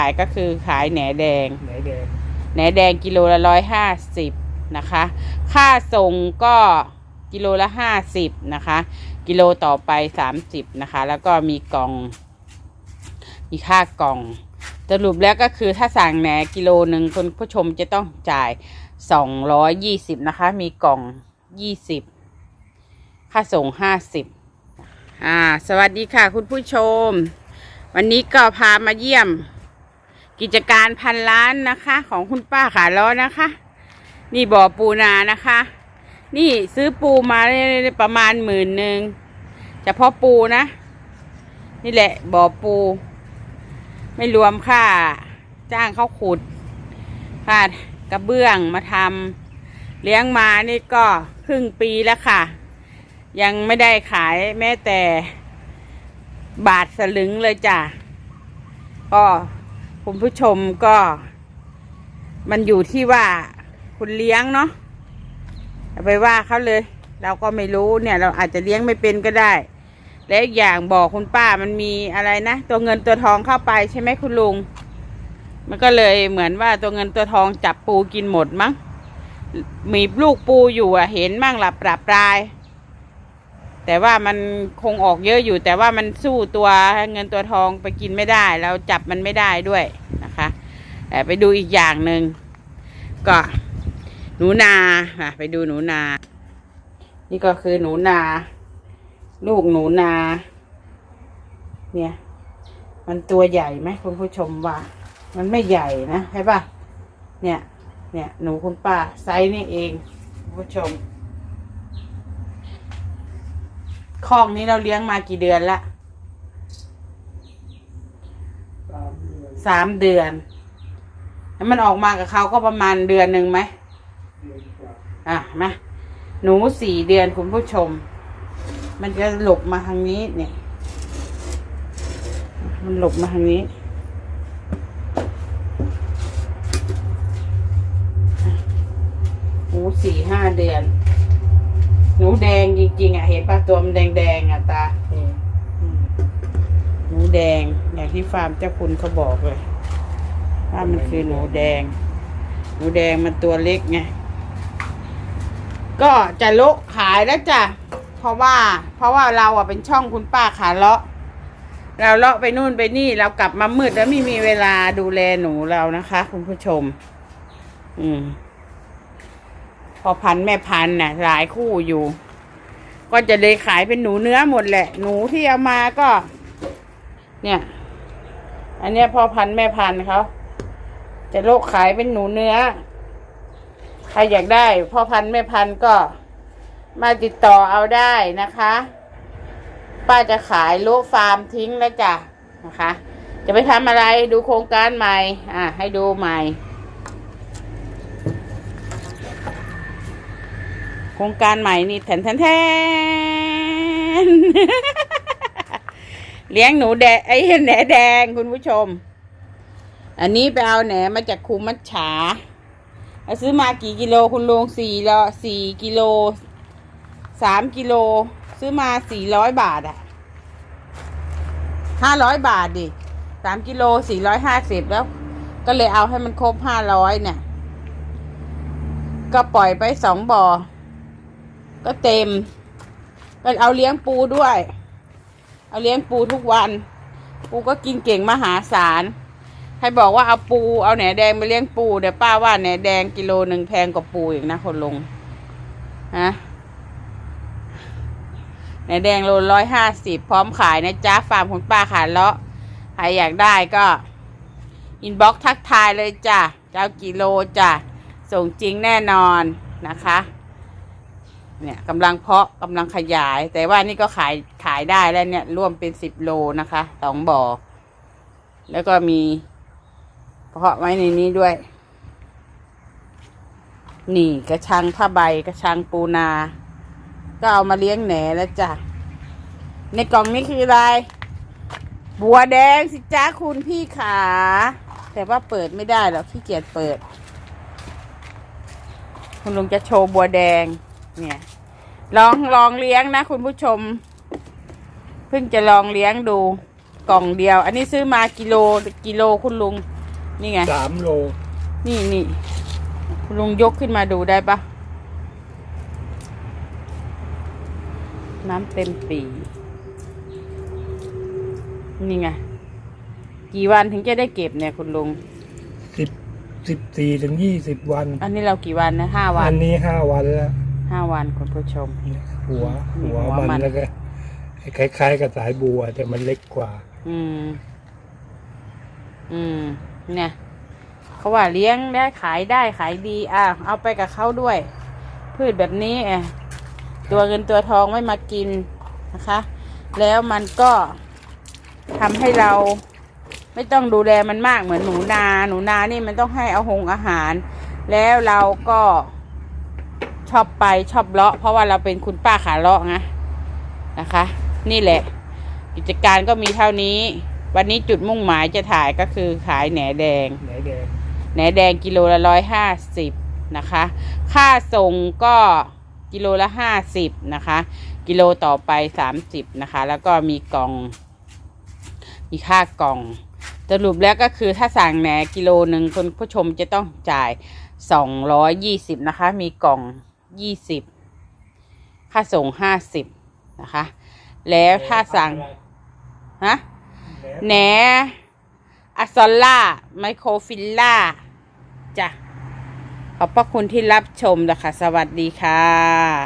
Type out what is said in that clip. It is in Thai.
ายก็คือขายแหนแดง ไหนแดงแหนแดงกิโลละร้อยห้าสิบนะคะ ค่าส่งก็กิโลละห้าสิบนะคะ กิโลต่อไปสามสิบนะคะ แล้วก็มีกล่อง มีค่ากล่อง สรุปแล้วก็คือถ้าสั่งแหนกิโลหนึ่งคุณผู้ชมจะต้องจ่ายสองร้อยยี่สิบนะคะ มีกล่องยี่สิบค่าส่งห้าสิบอ่า สวัสดีค่ะคุณผู้ชม วันนี้ก็พามาเยี่ยม กิจการพันล้านนะคะ ของคุณป้าขาล้อนะคะ นี่บ่อปูนานะคะ นี่ซื้อปูมาประมาณหมื่นหนึ่งเฉพาะปูนะ นี่แหละบ่อปู ไม่รวมค่า จ้างเขาขุดค่ากระเบื้องมาทำเลี้ยงมานี่ก็ครึ่งปีแล้วค่ะ ยังไม่ได้ขายแม้แต่บาทสลึงเลยจ้ะก็ คุณผู้ชมก็ มันอยู่ที่ว่าคุณเลี้ยงเนาะไปว่าเขาเลย เราก็ไม่รู้เนี่ย เราอาจจะเลี้ยงไม่เป็นก็ได้ และอีกอย่างบอกคุณป้ามันมีอะไรนะตัวเงินตัวทองเข้าไปใช่ไหมคุณลุง มันก็เลยเหมือนว่าตัวเงินตัวทองจับปูกินหมดมั้งมีลูกปูอยู่อะเห็นมั่งหลับปราบปราย แต่ว่ามันคงออกเยอะอยู่ แต่ว่ามันสู้ตัวเงินตัวทองไปกินไม่ได้เราจับมันไม่ได้ด้วยนะคะแต่ไปดูอีกอย่างหนึ่งก็หนูนาไปดูหนูนา นี่ก็คือหนูนา ลูกหนูนา เนี่ย มันตัวใหญ่ไหมคุณผู้ชมว่า มันไม่ใหญ่นะใช่ปะเนี่ย เนี่ยหนูคุณป้าไซส์นี่เองคุณผู้ชม คอกนี้เราเลี้ยงมากี่เดือนละสามเดือน แล้วมันออกมากับเขาก็ประมาณเดือนหนึ่งไหมอะมาหนูสี่เดือนคุณผู้ชม มันจะหลบมาทางนี้เนี่ย มันหลบมาทางนี้หนูสี่ห้าเดือน หนูแดงจริงๆอะเห็นปะตัวมันแดงๆอะตาเอออืมหนูแดงอย่างที่ฟาร์มเจ้าคุณเขาบอกเลย ว่ามันคือหนูแดง หนูแดงมันตัวเล็กไงก็จะโละขายแล้วจ้ะเพราะว่า เพราะว่าเราอะเป็นช่องคุณป้าขาเลาะ เราเลาะไปนู่นไปนี่เรากลับมามืดแล้วไม่มีเวลาดูแลหนูเรานะคะ คุณผู้ชม อืม พอพันธุ์แม่พันธุ์น่ะหลายคู่อยู่ ก็จะเลยขายเป็นหนูเนื้อหมดแหละ หนูที่เอามาก็ เนี่ย อันเนี้ยพ่อพันธุ์แม่พันธุ์เขาจะโลกขายเป็นหนูเนื้อ ใครอยากได้พ่อพันธุ์แม่พันธุ์ก็มาติดต่อเอาได้นะคะ ป้าจะขายโลฟาร์มทิ้งแล้วจ้ะนะคะ จะไปทำอะไรดูโครงการใหม่ อะ ให้ดูใหม่ โครงการใหม่นี่แทนแทนแทนเลี้ยงหนูแดงไอ้แหนแดงคุณผู้ชม อันนี้ไปเอาแหนมาจากคูมัดฉาเอาซื้อมากี่กิโลคุณลุงสี่ละสี่กิโลสามกิโล ซื้อมาสี่ร้อยบาทอะห้าร้อยบาทดิสามกิโลสี่ร้อยห้าสิบแล้ว ก็เลยเอาให้มันครบห้าร้อยเนี่ย ก็ปล่อยไปสองบ่อ ก็เต็มก็เอาเลี้ยงปูด้วย เอาเลี้ยงปูทุกวัน ปูก็กินเก่งมหาศาลให้บอกว่าเอาปูเอาแหนแดงไปเลี้ยงปูเดี๋ยวป้าว่าแหนแดงกิโลหนึ่งแพงกว่าปูอีกนะคนลงฮะแหนแดงโลร้อยห้าสิบพร้อมขายนะจ๊ะฟาร์มคุณป้าขายเลาะใครอยากได้ก็อินบ็อกทักทายเลยจ้ะเจ้ากิโลจ้ะส่งจริงแน่นอนนะคะ เนี่ยกำลังเพาะกำลังขยาย แต่ว่านี่ก็ขายขายได้แล้วเนี่ยร่วมเป็นสิบโลนะคะสองบ่อ แล้วก็มีเพาะไว้ในนี้ด้วย นี่กระชังผ้าใบกระชังปูนา ก็เอามาเลี้ยงแหนแล้วจ้ะ ในกล่องนี้คืออะไร บัวแดงสิจ้าคุณพี่ขา แต่ว่าเปิดไม่ได้หรอกขี้เกียจเปิด คุณลุงจะโชว์บัวแดง เนี่ยลองลองเลี้ยงนะ คุณผู้ชม เพิ่งจะลองเลี้ยงดูกล่องเดียว อันนี้ซื้อมากิโลกิโลคุณลุง นี่ไง สามโล นี่นี่คุณลุงยกขึ้นมาดูได้ปะน้ำเต็มปี นี่ไง กี่วันถึงจะได้เก็บเนี่ยคุณลุง สิบสิบสี่ถึงยี่สิบวัน อันนี้เรากี่วันนะห้าวัอันนนี้ห้าวันแล้ว ห้าวันคุณผู้ชม หัวนี่หัวหัวมัมันน แล้วก็คล้ายๆกับสายบัว แต่มันเล็กกว่า อืม อืม เนี่ย เขาว่าเลี้ยงได้ขายได้ขายดีอะเอาไปกับเขาด้วย พืชแบบนี้เอะตัวเงินตัวทองไม่มากินนะคะ แล้วมันก็ทำให้เราไม่ต้องดูแลมันมากเหมือนหนูนา หนูนานี่มันต้องให้เอาหงอาหาร แล้วเราก็ช อบไปชอบเลาะ เพราะว่าเราเป็นคุณป้าขาเลาะไงนะคะ นี่แหละ กิจการก็มีเท่านี้ วันนี้จุดมุ่งหมายจะถ่ายก็คือขายแหนแดงไหนแดงแหนแดงกิโลละร้อยห้าสิบนะคะ ค่าส่งก็กิโลละห้าสิบนะคะ กิโลต่อไปสามสิบนะคะ แล้วก็มีกล่อง มีค่ากล่องสรุปแล้วก็คือถ้าสั่งแหนกิโลหนึ่งคุณผู้ชมจะต้องจ่ายสองร้อยยี่สิบนะคะ มีกล่อง ยี่สิบค่าส่งห้าสิบนะคะ แล้วถ้าสั่งฮะแหนอะซอลล่า ไมโครฟิลล่าจ้ะขอบพระคุณที่รับชมนะคะ สวัสดีค่ะ